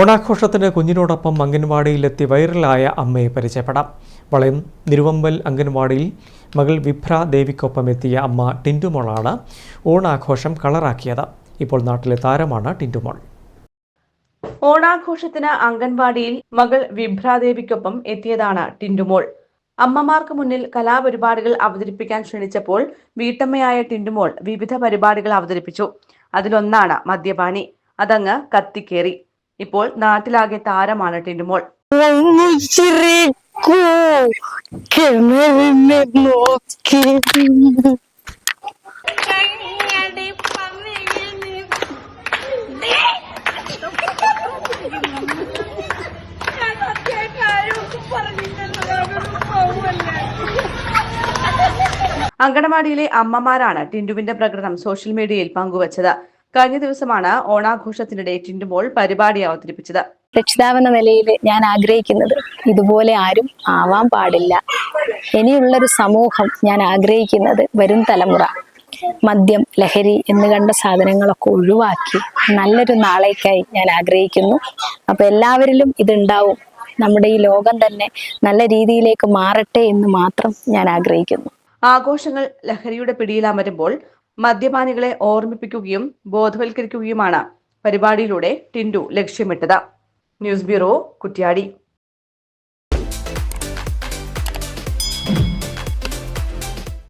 ഓണാഘോഷത്തിന് കുഞ്ഞിനോടൊപ്പം അംഗൻവാടിയിലെത്തി വൈറലായ അമ്മയെ പരിചയപ്പെടാം. വളയം നിരുവമ്പൽ അംഗൻവാടിയിൽ മകൾ വിഭ്ര ദേവിക്കൊപ്പം എത്തിയ അമ്മ ടിന്റുമോളാണ് ഓണാഘോഷം കളറാക്കിയത്. ഇപ്പോൾ നാട്ടിലെ താരമാണ് ടിന്റുമോൾ ഓണാഘോഷത്തിന് അംഗൻവാടിയിൽ മകൾ വിഭ്രാദേവിക്കൊപ്പം എത്തിയതാണ് ടിൻഡുമോൾ അമ്മമാർക്ക് മുന്നിൽ കലാപരിപാടികൾ അവതരിപ്പിക്കാൻ ക്ഷണിച്ചപ്പോൾ വീട്ടമ്മയായ ടിൻഡുമോൾ വിവിധ പരിപാടികൾ അവതരിപ്പിച്ചു. അതിലൊന്നാണ് മദ്യപാനി. അതങ്ങ് കത്തിക്കേറി. ഇപ്പോൾ നാട്ടിലാകെ താരമാണ് ടിൻഡുമോൾ അങ്കണവാടിയിലെ അമ്മമാരാണ് ടിൻഡുവിന്റെ പ്രകടനം സോഷ്യൽ മീഡിയയിൽ പങ്കുവച്ചത്. കഴിഞ്ഞ ദിവസമാണ് ഓണാഘോഷത്തിനിടെ ടിൻഡുമോൾ പരിപാടി അവതരിപ്പിച്ചത്. രക്ഷിതാവെന്ന നിലയിൽ ഞാൻ ആഗ്രഹിക്കുന്നത് ഇതുപോലെ ആരും ആവാൻ പാടില്ല. ഇനിയുള്ളൊരു സമൂഹം ഞാൻ ആഗ്രഹിക്കുന്നത് വരും തലമുറ. മദ്യം ലഹരി എന്ന് കണ്ട സാധനങ്ങളൊക്കെ ഒഴിവാക്കി നല്ലൊരു നാളേക്കായി ഞാൻ ആഗ്രഹിക്കുന്നു. അപ്പൊ എല്ലാവരിലും ഇതുണ്ടാവും. നമ്മുടെ ഈ ലോകം തന്നെ നല്ല രീതിയിലേക്ക് മാറട്ടെ എന്ന് മാത്രം ഞാൻ ആഗ്രഹിക്കുന്നു. ആഘോഷങ്ങൾ ലഹരിയുടെ പിടിയിലമരുമ്പോൾ മദ്യപാനികളെ ഓർമ്മിപ്പിക്കുകയും ബോധവൽക്കരിക്കുകയുമാണ് പരിപാടിയിലൂടെ ടിൻഡു ലക്ഷ്യമിട്ടത്. News bureau Kuttiady.